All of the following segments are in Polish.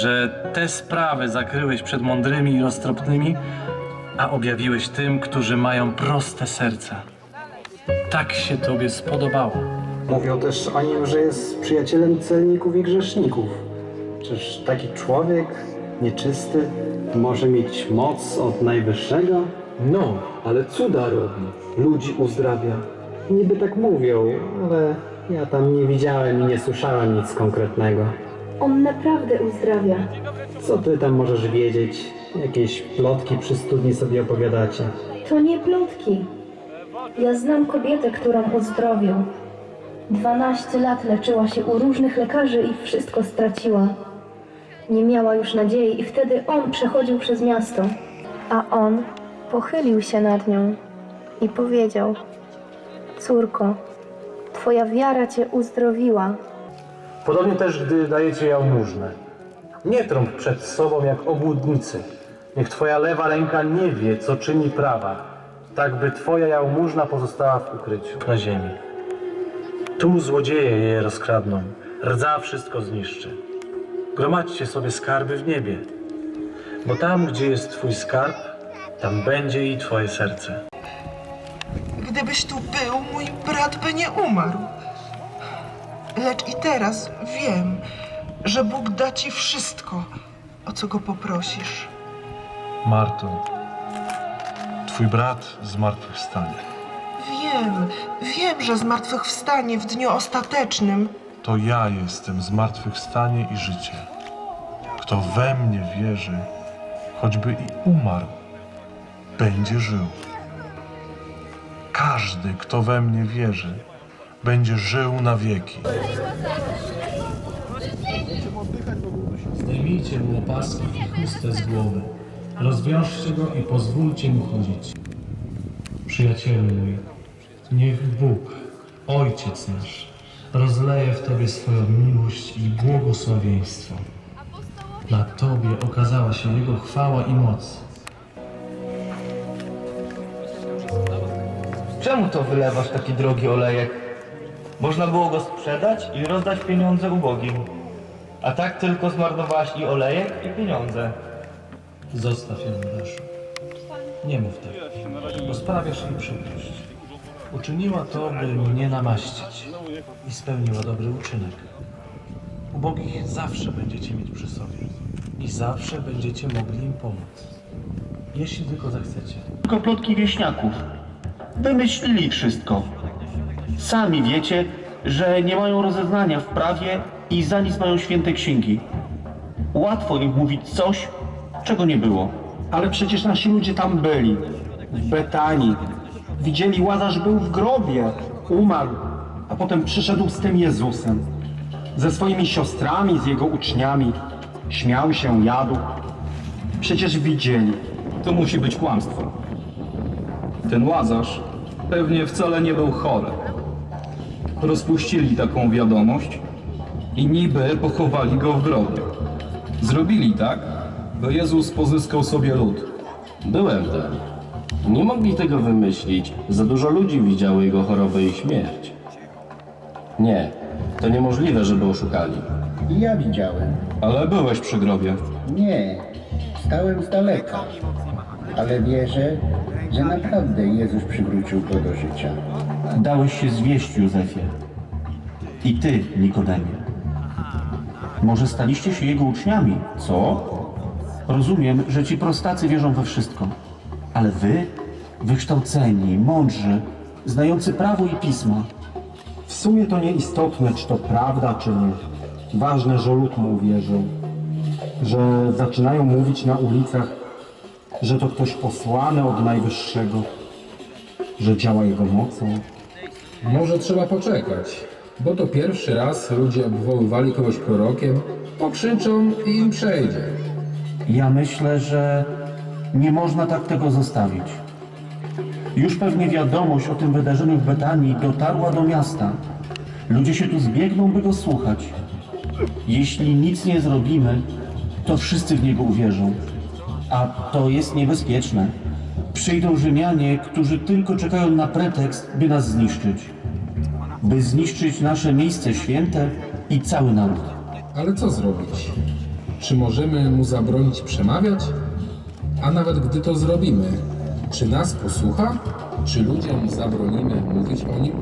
że te sprawy zakryłeś przed mądrymi i roztropnymi, a objawiłeś tym, którzy mają proste serca. Tak się Tobie spodobało. Mówią też o nim, że jest przyjacielem celników i grzeszników. Czyż taki człowiek, nieczysty, może mieć moc od Najwyższego? No, ale cuda robi. Ludzi uzdrawia. Niby tak mówią, ale ja tam nie widziałem i nie słyszałem nic konkretnego. On naprawdę uzdrawia. Co ty tam możesz wiedzieć? Jakieś plotki przy studni sobie opowiadacie. To nie plotki. Ja znam kobietę, którą uzdrowił. 12 lat leczyła się u różnych lekarzy i wszystko straciła. Nie miała już nadziei i wtedy on przechodził przez miasto. A on pochylił się nad nią i powiedział: Córko, twoja wiara cię uzdrowiła. Podobnie też, gdy dajecie jałmużnę. Nie trąb przed sobą jak obłudnicy. Niech Twoja lewa ręka nie wie, co czyni prawa, tak by Twoja jałmużna pozostała w ukryciu na ziemi. Tu złodzieje je rozkradną, rdza wszystko zniszczy. Gromadźcie sobie skarby w niebie, bo tam, gdzie jest Twój skarb, tam będzie i Twoje serce. Gdybyś tu był, mój brat by nie umarł. Lecz i teraz wiem, że Bóg da ci wszystko, o co go poprosisz. Marto, twój brat zmartwychwstanie. Wiem, wiem, że zmartwychwstanie w dniu ostatecznym. To ja jestem zmartwychwstanie i życie. Kto we mnie wierzy, choćby i umarł, będzie żył. Każdy, kto we mnie wierzy, będzie żył na wieki. Zdejmijcie mu opaski i chustę z głowy. Rozwiążcie go i pozwólcie mu chodzić. Przyjacielu mój, niech Bóg, Ojciec nasz, rozleje w Tobie swoją miłość i błogosławieństwo. Na Tobie okazała się Jego chwała i moc. Czemu to wylewasz taki drogi olejek? Można było go sprzedać i rozdać pieniądze ubogim. A tak tylko zmarnowałaś i olejek, i pieniądze. Zostaw ją, Daszu. Nie mów tak, bo sprawiasz jej przykrość. Uczyniła to, by mnie namaścić i spełniła dobry uczynek. Ubogich zawsze będziecie mieć przy sobie i zawsze będziecie mogli im pomóc. Jeśli tylko zechcecie. tylko plotki wieśniaków. Wymyślili wszystko. Sami wiecie, że nie mają rozeznania w prawie i za nic mają święte księgi. Łatwo im mówić coś, czego nie było. Ale przecież nasi ludzie tam byli. W Betanii. Widzieli, Łazarz był w grobie. Umarł. A potem przyszedł z tym Jezusem. Ze swoimi siostrami, z jego uczniami. Śmiał się, jadł. Przecież widzieli. To musi być kłamstwo. Ten łazarz pewnie wcale nie był chory. Rozpuścili taką wiadomość i niby pochowali go w grobie. Zrobili tak, by Jezus pozyskał sobie lud. Byłem tam. Nie mogli tego wymyślić. Za dużo ludzi widziało jego chorobę i śmierć. Nie, to niemożliwe, żeby oszukali. Ja widziałem. Ale byłeś przy grobie. Nie, stałem z daleka. Ale wierzę, że naprawdę Jezus przywrócił go do życia. Dałeś się zwieść, Józefie. I ty, Nikodemie. Może staliście się jego uczniami, co? Rozumiem, że ci prostacy wierzą we wszystko. Ale wy, wykształceni, mądrzy, znający prawo i pisma, W sumie to nieistotne, czy to prawda, czy nie. Ważne, że lud mu uwierzył. Że zaczynają mówić na ulicach, że to ktoś posłany od Najwyższego. Że działa jego mocą. Może trzeba poczekać, bo to pierwszy raz ludzie obwoływali kogoś prorokiem, pokrzyczą i im przejdzie. Ja myślę, że nie można tak tego zostawić. Już pewnie wiadomość o tym wydarzeniu w Betanii dotarła do miasta. Ludzie się tu zbiegną, by go słuchać. Jeśli nic nie zrobimy, to wszyscy w niego uwierzą. A to jest niebezpieczne. Przyjdą Rzymianie, którzy tylko czekają na pretekst, by nas zniszczyć. By zniszczyć nasze miejsce święte i cały naród. Ale co zrobić? Czy możemy mu zabronić przemawiać? A nawet gdy to zrobimy, czy nas posłucha? Czy ludziom zabronimy mówić o nim?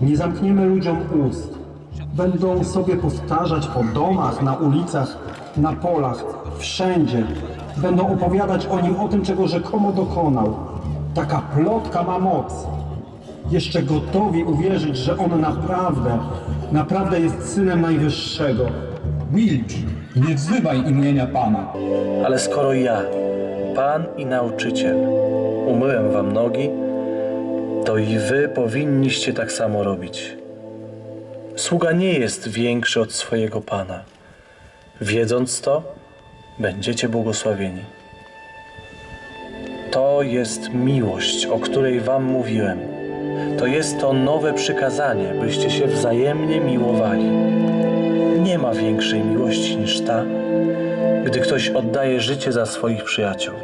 Nie zamkniemy ludziom ust. Będą sobie powtarzać po domach, na ulicach, na polach, wszędzie. Będą opowiadać o nim, o tym, czego rzekomo dokonał. Taka plotka ma moc. Jeszcze gotowi uwierzyć, że on naprawdę, naprawdę jest synem Najwyższego. Milcz, nie wzywaj imienia Pana. Ale skoro ja, Pan i nauczyciel, umyłem wam nogi, to i wy powinniście tak samo robić. Sługa nie jest większy od swojego Pana. Wiedząc to, będziecie błogosławieni. To jest miłość, o której wam mówiłem. To jest to nowe przykazanie, byście się wzajemnie miłowali. Nie ma większej miłości niż ta, gdy ktoś oddaje życie za swoich przyjaciół.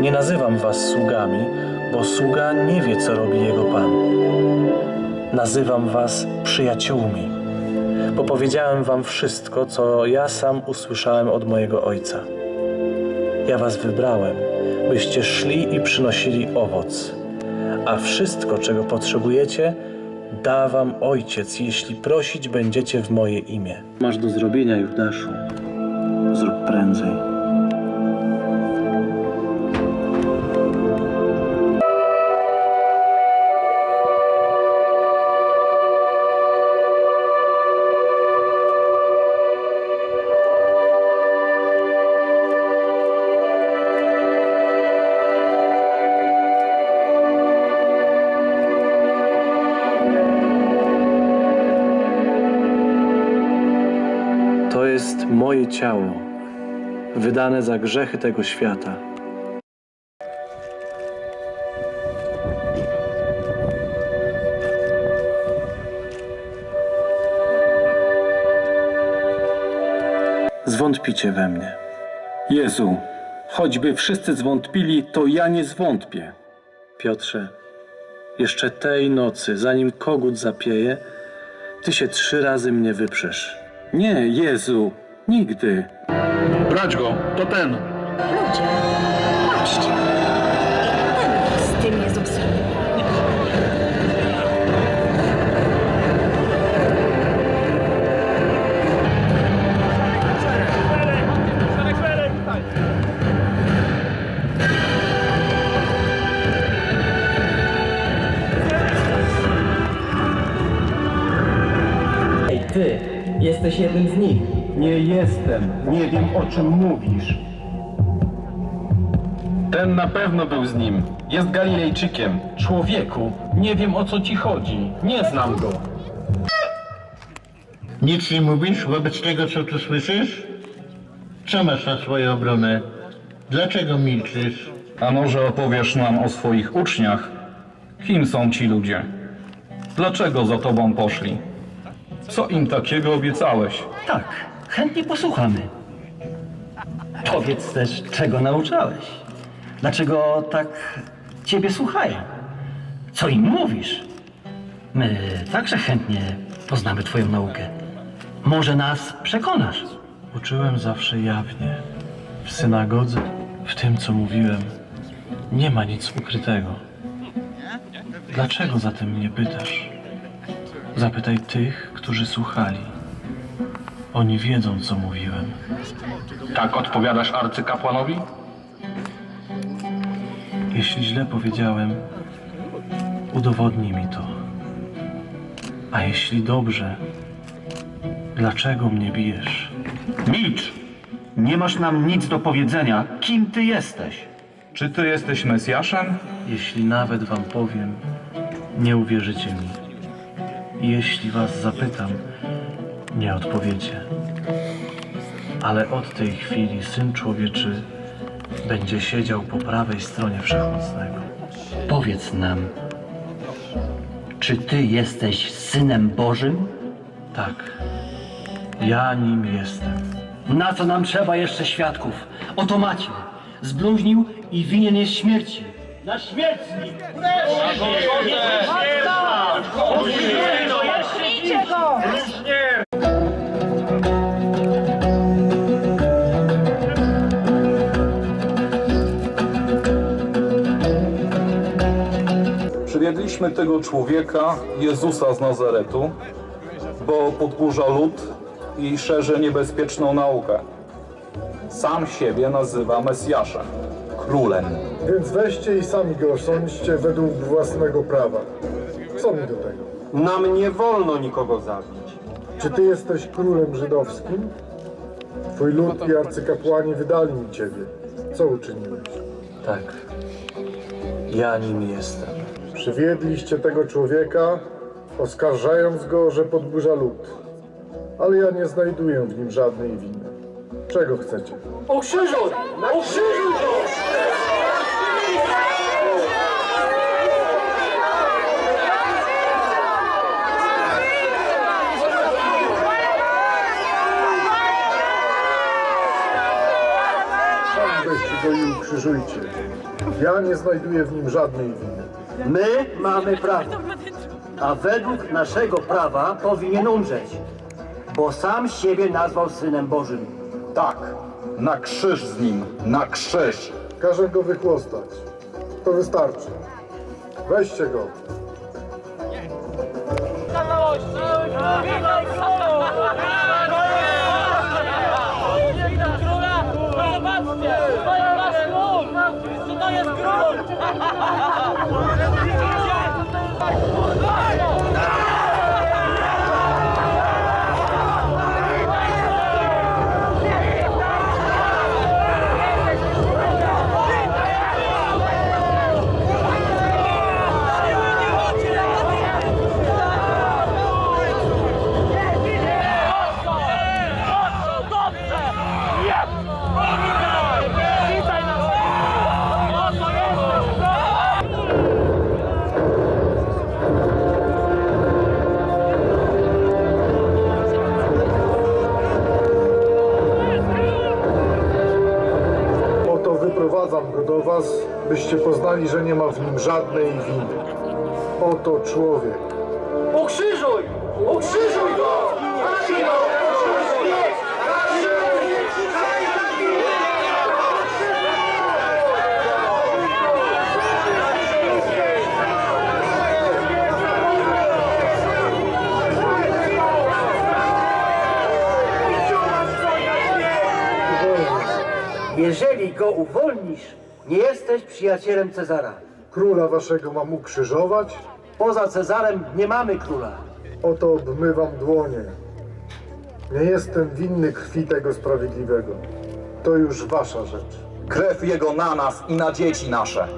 Nie nazywam was sługami, bo sługa nie wie, co robi jego pan. Nazywam was przyjaciółmi, bo powiedziałem wam wszystko, co ja sam usłyszałem od mojego ojca. Ja was wybrałem, byście szli i przynosili owoc, a wszystko, czego potrzebujecie, da wam ojciec, jeśli prosić będziecie w moje imię. Masz do zrobienia, Judaszu. Zrób prędzej. Ciało, wydane za grzechy tego świata. Zwątpicie we mnie. Jezu, choćby wszyscy zwątpili, to ja nie zwątpię. Piotrze, jeszcze tej nocy, zanim kogut zapieje, ty się trzy razy mnie wyprzesz. Nie, Jezu, nigdy. Brać go, to ten. Ludzie, patrzcie. Ten z tym Jezusem. Ej, ty, jesteś jednym z nich. Nie jestem, nie wiem o czym mówisz. Ten na pewno był z nim. Jest Galilejczykiem. Człowieku, nie wiem o co ci chodzi. Nie znam go. Nic nie mówisz wobec tego, co tu słyszysz? Co masz na swoją obronę? Dlaczego milczysz? A może opowiesz nam o swoich uczniach? Kim są ci ludzie? Dlaczego za tobą poszli? Co im takiego obiecałeś? Tak, chętnie posłuchamy. Powiedz też, czego nauczałeś. Dlaczego tak ciebie słuchają? Co im mówisz? My także chętnie poznamy twoją naukę. Może nas przekonasz. Uczyłem zawsze jawnie, w synagodze, w tym, co mówiłem. Nie ma nic ukrytego. Dlaczego zatem mnie pytasz? Zapytaj tych, którzy słuchali. Oni wiedzą, co mówiłem. Tak odpowiadasz arcykapłanowi? Jeśli źle powiedziałem, udowodnij mi to. A jeśli dobrze, dlaczego mnie bijesz? Milcz! Nie masz nam nic do powiedzenia. Kim ty jesteś? Czy ty jesteś Mesjaszem? Jeśli nawet wam powiem, nie uwierzycie mi. Jeśli was zapytam, nie odpowiecie. Ale od tej chwili Syn Człowieczy będzie siedział po prawej stronie Wszechmocnego. Powiedz nam, czy ty jesteś synem Bożym? Tak, ja nim jestem. Na co nam trzeba jeszcze świadków? Oto macie. Zbluźnił i winien jest śmierci. Na śmierć z nim! Widzieliśmy tego człowieka, Jezusa z Nazaretu, bo podburza lud i szerzy niebezpieczną naukę. Sam siebie nazywa Mesjaszem, królem. Więc weźcie i sami go osądźcie według własnego prawa. Co mi do tego? Nam nie wolno nikogo zabić. Czy ty jesteś królem żydowskim? Twój lud i arcykapłani wydali mi ciebie. Co uczyniłeś? Tak. Ja nim jestem. Przywiedliście tego człowieka, oskarżając go, że podburza lud. Ale ja nie znajduję w nim żadnej winy. Czego chcecie? Ukrzyżuj! Ukrzyżuj go! Weźcie go i ukrzyżujcie. Ja nie znajduję w nim żadnej winy. My mamy prawo, a według naszego prawa powinien umrzeć, bo sam siebie nazwał Synem Bożym. Tak, na krzyż z nim, na krzyż. Każę go wychłostać. To wystarczy. Weźcie go. To jest król! Go do was, byście poznali, że nie ma w nim żadnej winy. Oto człowiek. Ukrzyżuj! Ukrzyżuj go! Jeżeli go uwolnisz, nie jesteś przyjacielem Cezara. Króla waszego mam ukrzyżować? Poza Cezarem nie mamy króla. Oto obmywam dłonie. Nie jestem winny krwi tego sprawiedliwego. To już wasza rzecz. Krew jego na nas i na dzieci nasze.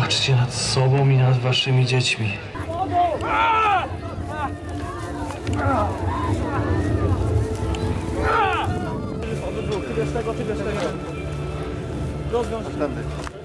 Patrzcie nad sobą i nad waszymi dziećmi. Ty bierz tego, ty bierz tego. Rozwiąż się.